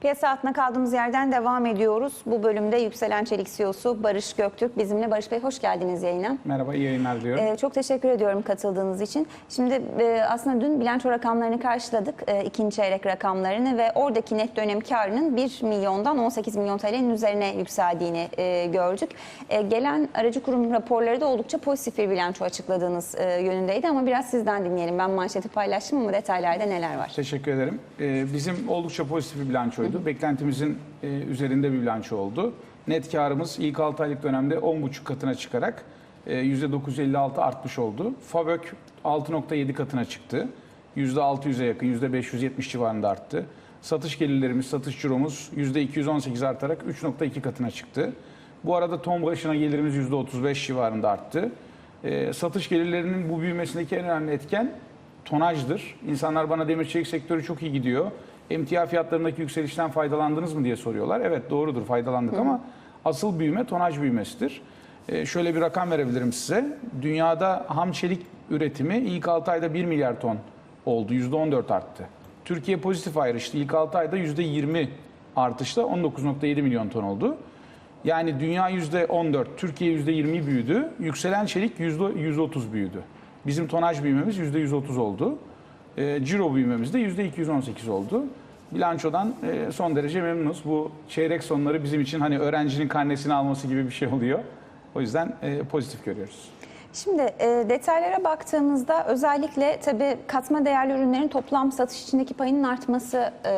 Piyasa altına kaldığımız yerden devam ediyoruz. Bu bölümde Yükselen Çelik CEO'su Barış Göktürk bizimle. Barış Bey hoş geldiniz yayına. Merhaba, iyi yayınlar diliyorum. Ee, çok teşekkür ediyorum katıldığınız için. Şimdi e, aslında dün bilanço rakamlarını karşıladık, e, ikinci çeyrek rakamlarını ve oradaki net dönem karının 1 milyondan 18 milyon TL'nin üzerine yükseldiğini e, gördük. E, gelen aracı kurum raporları da oldukça pozitif bir bilanço açıkladığınız e, yönündeydi ama biraz sizden dinleyelim. Ben manşeti paylaştım ama detaylarda neler var? Teşekkür ederim. Ee, bizim oldukça pozitif bir bilançoydu. Beklentimizin e, üzerinde bir bilanço oldu. Net karımız ilk 6 aylık dönemde 10,5 katına çıkarak e, %956 artmış oldu. FAVÖK 6,7 katına çıktı. %600'e yakın, %570 civarında arttı. Satış gelirlerimiz, satış ciromuz %218 artarak 3,2 katına çıktı. Bu arada ton başına gelirimiz %35 civarında arttı. E, satış gelirlerinin bu büyümesindeki en önemli etken tonajdır. İnsanlar bana demir çelik sektörü çok iyi gidiyor. Emtia fiyatlarındaki yükselişten faydalandınız mı diye soruyorlar. Evet doğrudur faydalandık ama asıl büyüme tonaj büyümesidir. Ee, şöyle bir rakam verebilirim size. Dünyada ham çelik üretimi ilk 6 ayda 1 milyar ton oldu. %14 arttı. Türkiye pozitif ayrıştı. İlk 6 ayda %20 artışla 19.7 milyon ton oldu. Yani dünya %14, Türkiye %20 büyüdü. Yükselen çelik %130 büyüdü. Bizim tonaj büyümemiz %130 oldu. E, ciro büyümemiz de %218 oldu. Bilançodan e, son derece memnunuz. Bu çeyrek sonları bizim için hani öğrencinin karnesini alması gibi bir şey oluyor. O yüzden e, pozitif görüyoruz. Şimdi e, detaylara baktığımızda özellikle tabii katma değerli ürünlerin toplam satış içindeki payının artması e,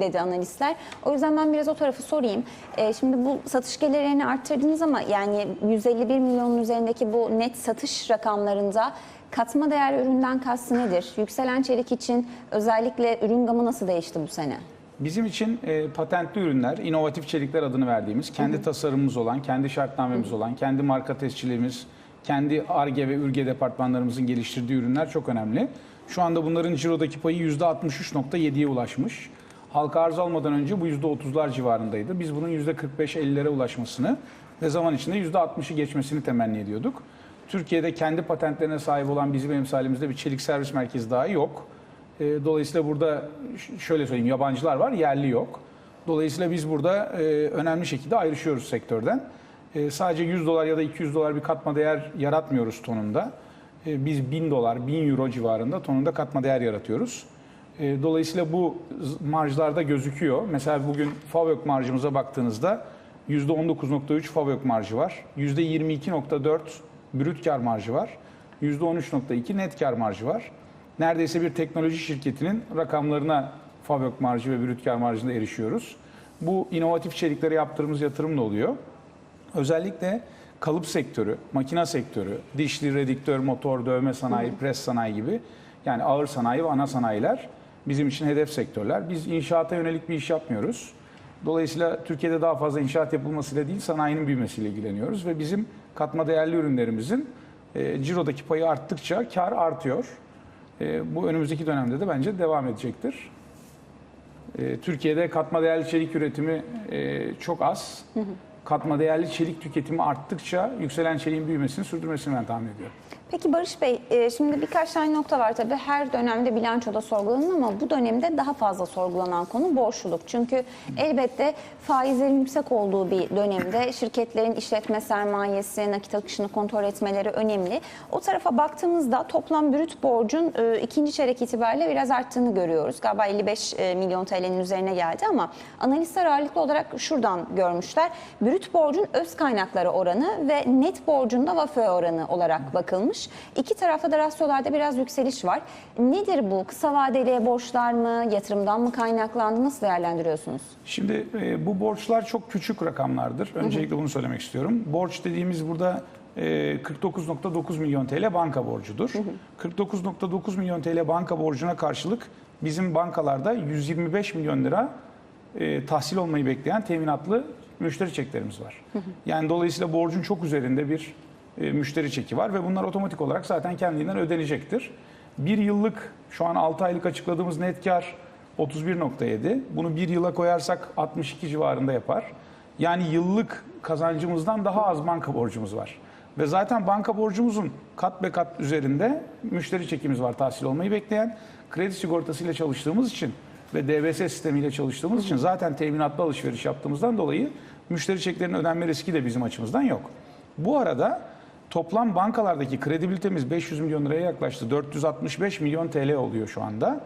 dedi analistler. O yüzden ben biraz o tarafı sorayım. E, şimdi bu satış gelirlerini arttırdınız ama yani 151 milyonun üzerindeki bu net satış rakamlarında katma değerli üründen kastı nedir? Yükselen çelik için özellikle ürün gamı nasıl değişti bu sene? Bizim için e, patentli ürünler, inovatif çelikler adını verdiğimiz, kendi tasarımımız olan, kendi şartnamemiz olan, kendi marka tescilimiz, kendi ARGE ve ÜRGE departmanlarımızın geliştirdiği ürünler çok önemli. Şu anda bunların cirodaki payı %63.7'ye ulaşmış. Halka arz almadan önce bu %30'lar civarındaydı. Biz bunun %45-50'lere ulaşmasını ve zaman içinde %60'ı geçmesini temenni ediyorduk. Türkiye'de kendi patentlerine sahip olan bizim emsalimizde bir çelik servis merkezi daha yok. E, Dolayısıyla burada şöyle söyleyeyim yabancılar var, yerli yok. Dolayısıyla biz burada e, önemli şekilde ayrışıyoruz sektörden. E, Sadece 100 dolar ya da 200 dolar bir katma değer yaratmıyoruz tonunda. E, Biz 1000 dolar, 1000 euro civarında tonunda katma değer yaratıyoruz. E, Dolayısıyla bu marjlarda gözüküyor. Mesela bugün FAVÖK marjımıza baktığınızda %19.3 FAVÖK marjı var. %22.4 brüt kar marjı var. %13.2 net kar marjı var. Neredeyse bir teknoloji şirketinin rakamlarına FAVÖK marjı ve brüt kar marjında erişiyoruz. Bu inovatif çeliklere yaptığımız yatırım da oluyor. Özellikle kalıp sektörü, makina sektörü, dişli, rediktör, motor, dövme sanayi, pres sanayi gibi yani ağır sanayi ve ana sanayiler bizim için hedef sektörler. Biz inşaata yönelik bir iş yapmıyoruz. Dolayısıyla Türkiye'de daha fazla inşaat yapılmasıyla değil sanayinin büyümesiyle ilgileniyoruz ve bizim katma değerli ürünlerimizin e, cirodaki payı arttıkça kar artıyor. E, bu önümüzdeki dönemde de bence devam edecektir. E, Türkiye'de katma değerli çelik üretimi e, çok az. Katma değerli çelik tüketimi arttıkça yükselen çeliğin büyümesini sürdürmesini ben tahmin ediyorum. Peki Barış Bey, e, şimdi birkaç tane nokta var tabii. Her dönemde bilançoda sorgulanır ama bu dönemde daha fazla sorgulanan konu borçluluk. Çünkü elbette faizlerin yüksek olduğu bir dönemde şirketlerin işletme sermayesi, nakit akışını kontrol etmeleri önemli. O tarafa baktığımızda toplam brüt borcun e, ikinci çeyrek itibariyle biraz arttığını görüyoruz. Galiba 55 e, milyon TL'nin üzerine geldi ama analistler ağırlıklı olarak şuradan görmüşler. Brüt borcun öz kaynakları oranı ve net borcun da VAFÖ oranı olarak bakılmış. İki tarafta da rasyolarda biraz yükseliş var. Nedir bu? Kısa vadeli borçlar mı? Yatırımdan mı kaynaklandı? Nasıl değerlendiriyorsunuz? Şimdi e, bu borçlar çok küçük rakamlardır. Öncelikle bunu söylemek istiyorum. Borç dediğimiz burada e, 49.9 milyon TL banka borcudur. 49.9 milyon TL banka borcuna karşılık bizim bankalarda 125 milyon lira e, tahsil olmayı bekleyen teminatlı müşteri çeklerimiz var. Yani dolayısıyla borcun çok üzerinde bir e, müşteri çeki var ve bunlar otomatik olarak zaten kendinden ödenecektir. Bir yıllık şu an 6 aylık açıkladığımız net kar 31.7. Bunu bir yıla koyarsak 62 civarında yapar. Yani yıllık kazancımızdan daha az banka borcumuz var. Ve zaten banka borcumuzun kat be kat üzerinde müşteri çekimiz var tahsil olmayı bekleyen. Kredi sigortasıyla çalıştığımız için ve DBS sistemiyle çalıştığımız için zaten teminatlı alışveriş yaptığımızdan dolayı müşteri çeklerinin ödenme riski de bizim açımızdan yok. Bu arada toplam bankalardaki kredibilitemiz 500 milyon liraya yaklaştı. 465 milyon TL oluyor şu anda.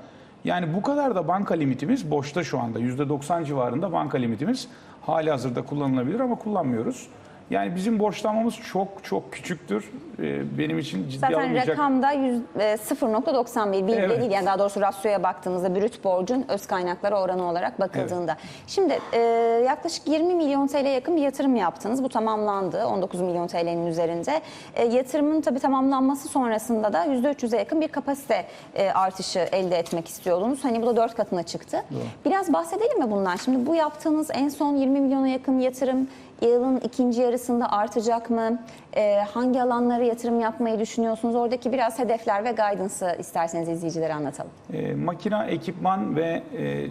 Yani bu kadar da banka limitimiz boşta şu anda. %90 civarında banka limitimiz hali hazırda kullanılabilir ama kullanmıyoruz. Yani bizim borçlanmamız çok çok küçüktür. Ee, Benim için ciddi Zaten alınmayacak. rakamda yüz- e, 0.91 bir Evet. değil yani daha doğrusu rasyoya baktığımızda brüt borcun öz kaynaklara oranı olarak bakıldığında. Şimdi e, yaklaşık 20 milyon TL yakın bir yatırım yaptınız. Bu tamamlandı 19 milyon TL'nin üzerinde. E, yatırımın tabii tamamlanması sonrasında da %300'e yakın bir kapasite e, artışı elde etmek istiyordunuz. Hani bu da 4 katına çıktı. Biraz bahsedelim mi bundan? Şimdi bu yaptığınız en son 20 milyona yakın yatırım yılın ikinci yarısında artacak mı? Ee, hangi alanlara yatırım yapmayı düşünüyorsunuz? Oradaki biraz hedefler ve guidance'ı isterseniz izleyicilere anlatalım. E, makina, ekipman ve e,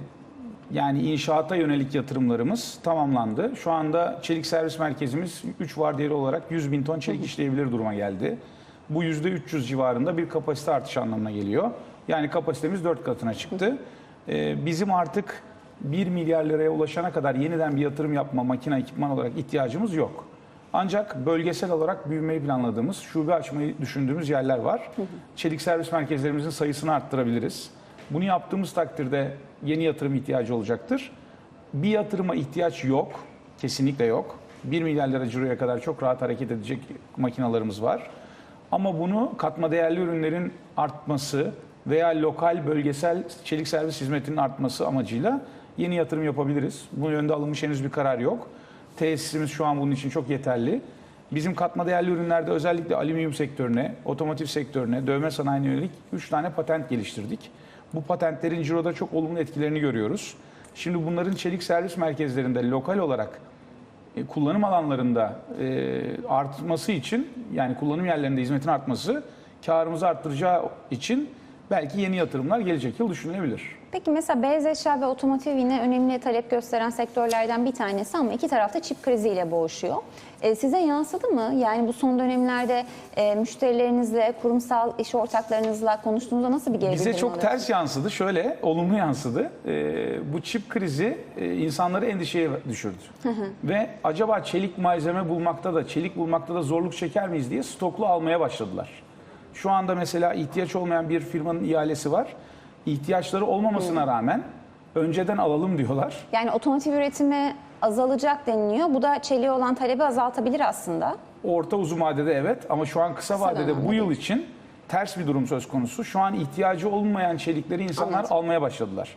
yani inşaata yönelik yatırımlarımız tamamlandı. Şu anda çelik servis merkezimiz 3 vardiyeli olarak 100 bin ton çelik işleyebilir duruma geldi. Bu %300 civarında bir kapasite artışı anlamına geliyor. Yani kapasitemiz 4 katına çıktı. E, bizim artık 1 milyar liraya ulaşana kadar yeniden bir yatırım yapma makine ekipman olarak ihtiyacımız yok. Ancak bölgesel olarak büyümeyi planladığımız, şube açmayı düşündüğümüz yerler var. Çelik servis merkezlerimizin sayısını arttırabiliriz. Bunu yaptığımız takdirde yeni yatırım ihtiyacı olacaktır. Bir yatırıma ihtiyaç yok, kesinlikle yok. 1 milyar lira ciroya kadar çok rahat hareket edecek makinalarımız var. Ama bunu katma değerli ürünlerin artması veya lokal bölgesel çelik servis hizmetinin artması amacıyla yeni yatırım yapabiliriz. Bu yönde alınmış henüz bir karar yok. Tesisimiz şu an bunun için çok yeterli. Bizim katma değerli ürünlerde özellikle alüminyum sektörüne, otomotiv sektörüne, dövme sanayine yönelik 3 tane patent geliştirdik. Bu patentlerin ciroda çok olumlu etkilerini görüyoruz. Şimdi bunların çelik servis merkezlerinde lokal olarak e, kullanım alanlarında e, artması için yani kullanım yerlerinde hizmetin artması karımızı arttıracağı için belki yeni yatırımlar gelecek yıl düşünülebilir. Peki mesela beyaz eşya ve otomotiv yine önemli talep gösteren sektörlerden bir tanesi ama iki tarafta çip kriziyle boğuşuyor. E, size yansıdı mı? Yani bu son dönemlerde e, müşterilerinizle, kurumsal iş ortaklarınızla konuştuğunuzda nasıl bir geri Bize çok alıyorsunuz? ters yansıdı. Şöyle olumlu yansıdı. Ee, bu çip krizi e, insanları endişeye düşürdü. Ve acaba çelik malzeme bulmakta da, çelik bulmakta da zorluk çeker miyiz diye stoklu almaya başladılar. Şu anda mesela ihtiyaç olmayan bir firmanın ihalesi var. İhtiyaçları olmamasına rağmen önceden alalım diyorlar. Yani otomotiv üretimi azalacak deniliyor. Bu da çeliğe olan talebi azaltabilir aslında. Orta uzun vadede evet ama şu an kısa vadede dönemde bu yıl için ters bir durum söz konusu. Şu an ihtiyacı olmayan çelikleri insanlar Anladım. almaya başladılar.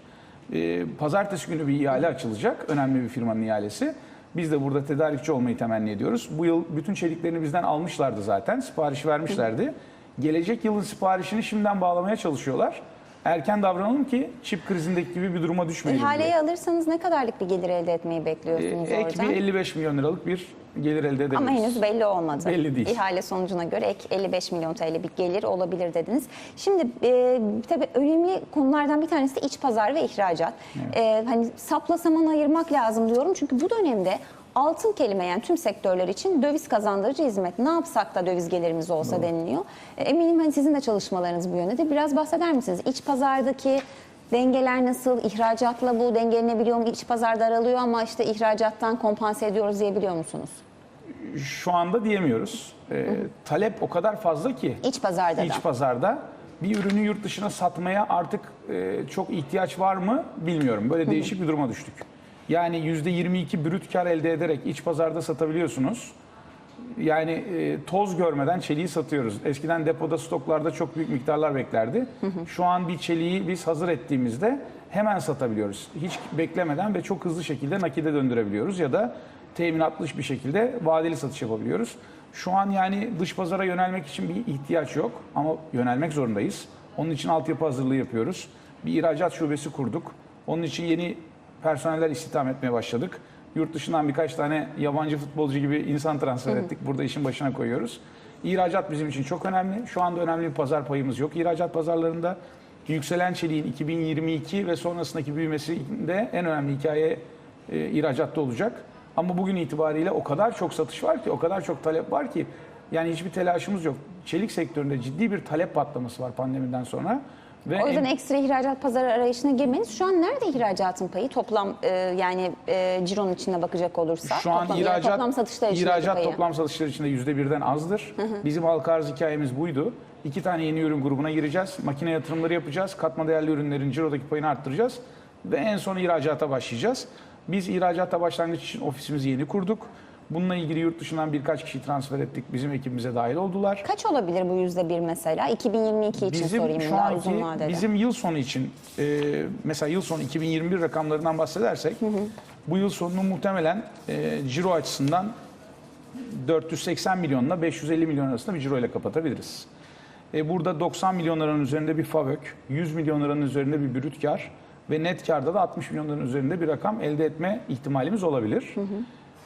Ee, pazartesi günü bir ihale açılacak. Önemli bir firmanın ihalesi. Biz de burada tedarikçi olmayı temenni ediyoruz. Bu yıl bütün çeliklerini bizden almışlardı zaten. Sipariş vermişlerdi. Gelecek yılın siparişini şimdiden bağlamaya çalışıyorlar. Erken davranalım ki çip krizindeki gibi bir duruma düşmeyelim diye. İhaleyi alırsanız ne kadarlık bir gelir elde etmeyi Ee, bekliyorsunuz ek oradan? bir 55 milyon liralık bir gelir elde edebiliriz. Ama henüz belli olmadı. Belli değil. İhale sonucuna göre ek 55 milyon TL bir gelir olabilir dediniz. Şimdi e, tabii önemli konulardan bir tanesi de iç pazar ve ihracat. E, hani sapla saman ayırmak lazım diyorum çünkü bu dönemde altın kelime yani tüm sektörler için döviz kazandırıcı hizmet. Ne yapsak da döviz gelirimiz olsa deniliyor. E, eminim hani sizin de çalışmalarınız bu yönde. Biraz bahseder misiniz? İç pazardaki dengeler nasıl? İhracatla bu dengelenebiliyor mu? İç pazar daralıyor ama işte ihracattan kompanse ediyoruz diyebiliyor musunuz? Şu anda diyemiyoruz. Ee, talep o kadar fazla ki İç pazarda da. iç pazarda bir ürünü yurt dışına satmaya artık e, çok ihtiyaç var mı bilmiyorum. Böyle değişik bir duruma düştük. Yani %22 brüt kar elde ederek iç pazarda satabiliyorsunuz. Yani e, toz görmeden çeliği satıyoruz. Eskiden depoda stoklarda çok büyük miktarlar beklerdi. Şu an bir çeliği biz hazır ettiğimizde hemen satabiliyoruz. Hiç beklemeden ve çok hızlı şekilde nakide döndürebiliyoruz ya da teminatlı bir şekilde vadeli satış yapabiliyoruz. Şu an yani dış pazara yönelmek için bir ihtiyaç yok ama yönelmek zorundayız. Onun için altyapı hazırlığı yapıyoruz. Bir ihracat şubesi kurduk. Onun için yeni personeller istihdam etmeye başladık. Yurt dışından birkaç tane yabancı futbolcu gibi insan transfer ettik. Burada işin başına koyuyoruz. İhracat bizim için çok önemli. Şu anda önemli bir pazar payımız yok. İhracat pazarlarında yükselen çeliğin 2022 ve sonrasındaki büyümesinde en önemli hikaye e, ihracatta olacak. Ama bugün itibariyle o kadar çok satış var ki, o kadar çok talep var ki yani hiçbir telaşımız yok. Çelik sektöründe ciddi bir talep patlaması var pandemiden sonra Ve O yüzden en- ekstra ihracat pazarı arayışına girmeniz. Şu an nerede ihracatın payı? Toplam e, yani e, cironun içine bakacak olursak. Şu an toplam, ihracat, toplam satışlar içindeki ihracat payı. toplam satışlar içinde yüzde birden azdır. Bizim halka arz hikayemiz buydu. İki tane yeni ürün grubuna gireceğiz. Makine yatırımları yapacağız. Katma değerli ürünlerin cirodaki payını arttıracağız. Ve en son ihracata başlayacağız. Biz ihracata başlangıç için ofisimizi yeni kurduk. Bununla ilgili yurt dışından birkaç kişi transfer ettik. Bizim ekibimize dahil oldular. Kaç olabilir bu yüzde bir mesela? 2022 için sorayım Bizim şu daha uzun anki vadede. bizim yıl sonu için e, mesela yıl sonu 2021 rakamlarından bahsedersek bu yıl sonunu muhtemelen e, ciro açısından 480 milyonla 550 milyon arasında bir ciro ile kapatabiliriz. E, burada 90 milyon liranın üzerinde bir FAVÖK, 100 milyon liranın üzerinde bir brüt kar ve net karda da 60 milyon liranın üzerinde bir rakam elde etme ihtimalimiz olabilir.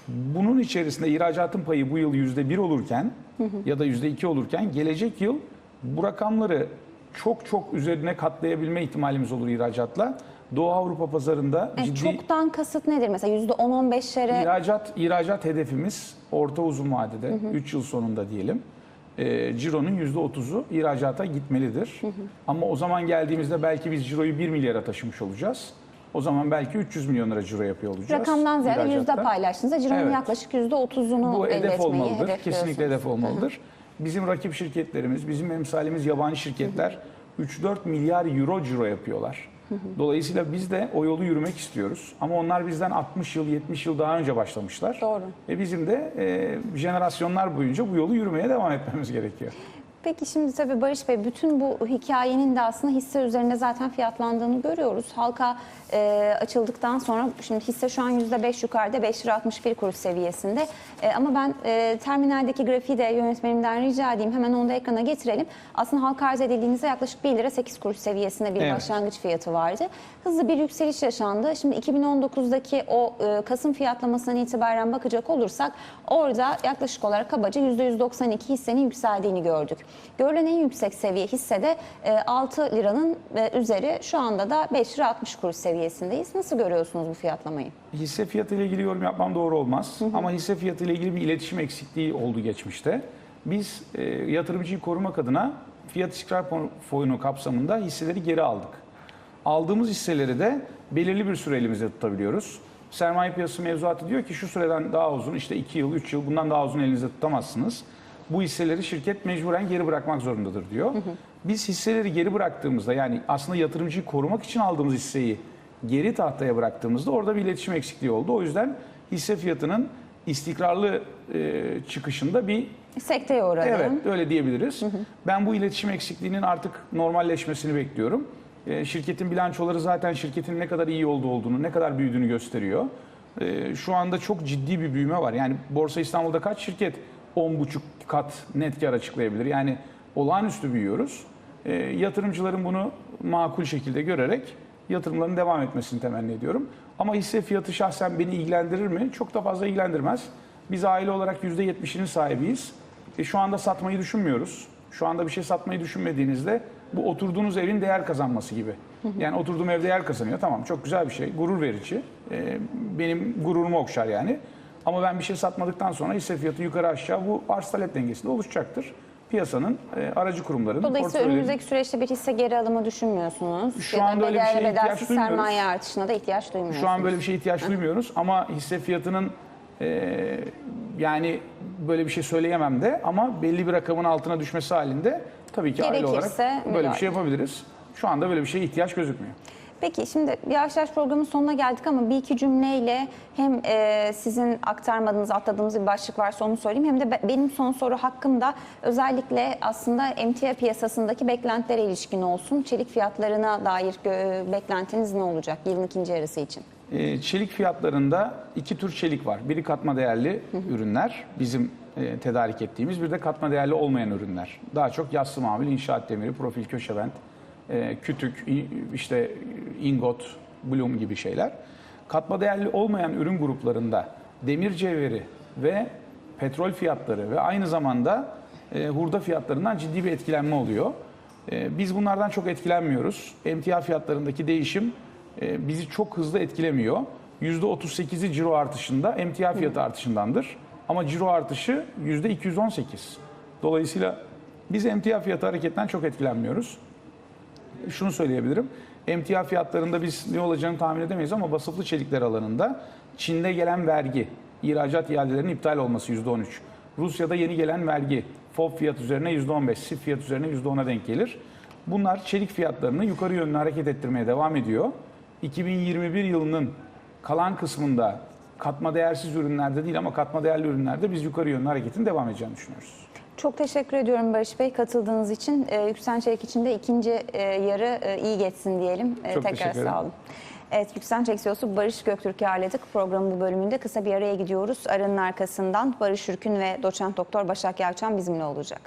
Bunun içerisinde ihracatın payı bu yıl yüzde bir olurken ya da yüzde iki olurken gelecek yıl bu rakamları çok çok üzerine katlayabilme ihtimalimiz olur ihracatla. Doğu Avrupa pazarında E, ciddi Çoktan kasıt nedir? Mesela yüzde 10-15'lere ihracat ihracat hedefimiz orta uzun vadede 3 yıl sonunda diyelim. E, ciro'nun %30'u ihracata gitmelidir. Ama o zaman geldiğimizde belki biz ciroyu 1 milyara taşımış olacağız. O zaman belki 300 milyon lira ciro yapıyor olacağız. rakamdan ziyade yüzde paylaştığınızda cironun Evet. yaklaşık yüzde 30'unu Bu elde hedef etmeyi olmalıdır. Kesinlikle hedef olmalıdır. Bizim rakip şirketlerimiz, bizim emsalimiz yabancı şirketler 3-4 milyar euro ciro yapıyorlar. Dolayısıyla biz de o yolu yürümek istiyoruz. Ama onlar bizden 60 yıl, 70 yıl daha önce başlamışlar. Doğru. E bizim de e, jenerasyonlar boyunca bu yolu yürümeye devam etmemiz gerekiyor. Peki şimdi tabii Barış Bey bütün bu hikayenin de aslında hisse üzerinde zaten fiyatlandığını görüyoruz. Halka e, açıldıktan sonra şimdi hisse şu an %5 yukarıda 5 lira 61 kuruş seviyesinde. E, ama ben e, terminaldeki grafiği de yönetmenimden rica edeyim hemen onu da ekrana getirelim. Aslında halka arz edildiğinizde yaklaşık 1 lira 8 kuruş seviyesinde bir Evet. başlangıç fiyatı vardı. Hızlı bir yükseliş yaşandı. Şimdi 2019'daki o e, Kasım fiyatlamasından itibaren bakacak olursak orada yaklaşık olarak kabaca %192 hissenin yükseldiğini gördük. Görülen en yüksek seviye hissede e, 6 liranın e, üzeri şu anda da 5 lira 60 kuruş seviyesindeyiz. Nasıl görüyorsunuz bu fiyatlamayı? Hisse fiyatı ile ilgili yorum yapmam doğru olmaz. Ama hisse fiyatı ile ilgili bir iletişim eksikliği oldu geçmişte. Biz e, yatırımcıyı korumak adına fiyat istikrar fonu kapsamında hisseleri geri aldık. Aldığımız hisseleri de belirli bir süre elimizde tutabiliyoruz. Sermaye piyasası mevzuatı diyor ki şu süreden daha uzun işte 2 yıl 3 yıl bundan daha uzun elinizde tutamazsınız. Bu hisseleri şirket mecburen geri bırakmak zorundadır diyor. Biz hisseleri geri bıraktığımızda yani aslında yatırımcıyı korumak için aldığımız hisseyi geri tahtaya bıraktığımızda orada bir iletişim eksikliği oldu. O yüzden hisse fiyatının istikrarlı e, çıkışında bir Sekteye uğradı. Evet öyle diyebiliriz. Ben bu iletişim eksikliğinin artık normalleşmesini bekliyorum. Ee, Şirketin bilançoları zaten şirketin ne kadar iyi olduğu olduğunu, ne kadar büyüdüğünü gösteriyor. Ee, Şu anda çok ciddi bir büyüme var. Yani Borsa İstanbul'da kaç şirket 10,5 kat net kar açıklayabilir? Yani olağanüstü büyüyoruz. Ee, Yatırımcıların bunu makul şekilde görerek yatırımların devam etmesini temenni ediyorum. Ama hisse fiyatı şahsen beni ilgilendirir mi? Çok da fazla ilgilendirmez. Biz aile olarak %70'inin sahibiyiz. E, şu anda satmayı düşünmüyoruz. Şu anda bir şey satmayı düşünmediğinizde bu oturduğunuz evin değer kazanması gibi. Yani oturduğum ev değer kazanıyor. Tamam çok güzel bir şey. Gurur verici. E, benim gururumu okşar yani. Ama ben bir şey satmadıktan sonra hisse fiyatı yukarı aşağı bu arz talep dengesinde oluşacaktır. Piyasanın, e, aracı kurumların, Dolayısıyla portföylerin- önümüzdeki süreçte bir hisse geri alımı düşünmüyorsunuz. Şu ya da anda öyle bir bedelli şeye ihtiyaç bedelsiz duymuyoruz. sermaye artışına da ihtiyaç duymuyorsunuz. Şu an böyle bir şeye ihtiyaç duymuyoruz ama hisse fiyatının e, yani böyle bir şey söyleyemem de ama belli bir rakamın altına düşmesi halinde tabii ki aile olarak böyle bir şey yapabiliriz. Şu anda böyle bir şeye ihtiyaç gözükmüyor. Peki şimdi yavaş yavaş programın sonuna geldik ama bir iki cümleyle hem e, sizin aktarmadığınız, atladığınız bir başlık varsa onu söyleyeyim hem de be- benim son soru hakkımda özellikle aslında emtia piyasasındaki beklentilere ilişkin olsun. Çelik fiyatlarına dair beklentiniz ne olacak yılın ikinci yarısı için? E, çelik fiyatlarında iki tür çelik var. Biri katma değerli ürünler, bizim e, tedarik ettiğimiz, bir de katma değerli olmayan ürünler. Daha çok yassı mamul, inşaat demiri, profil köşebent, e, kütük, işte ingot, bloom gibi şeyler. Katma değerli olmayan ürün gruplarında demir cevheri ve petrol fiyatları ve aynı zamanda e, hurda fiyatlarından ciddi bir etkilenme oluyor. E, biz bunlardan çok etkilenmiyoruz. Emtia fiyatlarındaki değişim e, bizi çok hızlı etkilemiyor. %38'i ciro artışında emtia fiyatı artışındandır. Ama ciro artışı %218. Dolayısıyla biz emtia fiyatı hareketten çok etkilenmiyoruz. şunu söyleyebilirim. Emtia fiyatlarında biz ne olacağını tahmin edemeyiz ama basıflı çelikler alanında Çin'de gelen vergi, ihracat iadelerinin iptal olması %13. Rusya'da yeni gelen vergi, FOB fiyat üzerine %15, SIF fiyat üzerine %10'a denk gelir. Bunlar çelik fiyatlarını yukarı yönlü hareket ettirmeye devam ediyor. 2021 yılının kalan kısmında katma değersiz ürünlerde değil ama katma değerli ürünlerde biz yukarı yönlü hareketin devam edeceğini düşünüyoruz. Çok teşekkür ediyorum Barış Bey katıldığınız için. Ee, Yükselen Çelik için de ikinci e, yarı e, iyi geçsin diyelim. Ee, Çok Tekrar teşekkür ederim. sağ olun. Evet Yükselen Çelik CEO'su Barış Göktürk'ü ağırladık. Programın bu bölümünde kısa bir araya gidiyoruz. Aranın arkasından Barış Ürkün ve doçent doktor Başak Yalçın bizimle olacak.